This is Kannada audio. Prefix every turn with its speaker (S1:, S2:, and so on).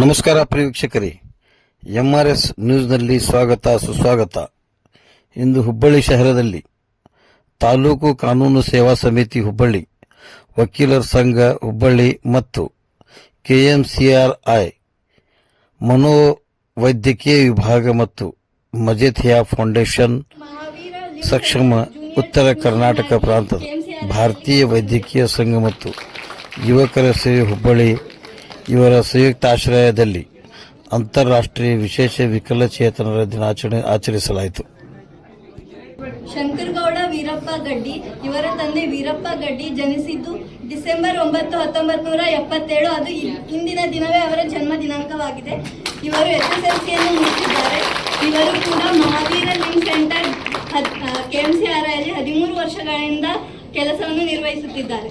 S1: ನಮಸ್ಕಾರ ಪ್ರಿಯ ವೀಕ್ಷಕರೇ. ಎಸ್ ನ್ಯೂಸ್ನಲ್ಲಿ ಸ್ವಾಗತ, ಸುಸ್ವಾಗತ. ಇಂದು ಹುಬ್ಬಳ್ಳಿ ಶಹರದಲ್ಲಿ ತಾಲೂಕು ಕಾನೂನು ಸೇವಾ ಸಮಿತಿ ಹುಬ್ಬಳ್ಳಿ, ವಕೀಲರ ಸಂಘ ಹುಬ್ಬಳ್ಳಿ ಮತ್ತು ಕೆಎಂಸಿಆರ್ಐ ಮನೋವೈದ್ಯಕೀಯ ವಿಭಾಗ ಮತ್ತು ಮಜೆಥಿಯಾ ಫೌಂಡೇಶನ್, ಸಕ್ಷಮ ಉತ್ತರ ಕರ್ನಾಟಕ ಪ್ರಾಂತದ ಭಾರತೀಯ ವೈದ್ಯಕೀಯ ಸಂಘ ಮತ್ತು ಯುವಕರ ಸೇವೆ ಹುಬ್ಬಳ್ಳಿ ಇವರ ಸಂಯುಕ್ತ ಆಶ್ರಯದಲ್ಲಿ ಅಂತಾರಾಷ್ಟ್ರೀಯ ವಿಶೇಷ ವಿಕಲಚೇತನರ ದಿನಾಚರಣೆ ಆಚರಿಸಲಾಯಿತು.
S2: ಶಂಕರಗೌಡ ವೀರಪ್ಪ ಗಡ್ಡಿ, ಇವರ ತಂದೆ ವೀರಪ್ಪ ಗಡ್ಡಿ ಜನಿಸಿದ್ದು ಡಿಸೆಂಬರ್ ಒಂಬತ್ತು ಹತ್ತೊಂಬತ್ತು ನೂರ ಎಪ್ಪತ್ತೇಳು. ಅದು ಇಂದಿನ ದಿನವೇ ಅವರ ಜನ್ಮ ದಿನಾಂಕವಾಗಿದೆ. ಇವರು ಎಸ್ ಎಸ್ ಮುಗಿಸಿದ್ದಾರೆ. ಇವರು ಕೂಡ Mahaveera link centre K M C R ಐಯಲ್ಲಿ ಹದಿಮೂರು ವರ್ಷಗಳಿಂದ ಕೆಲಸವನ್ನು ನಿರ್ವಹಿಸುತ್ತಿದ್ದಾರೆ.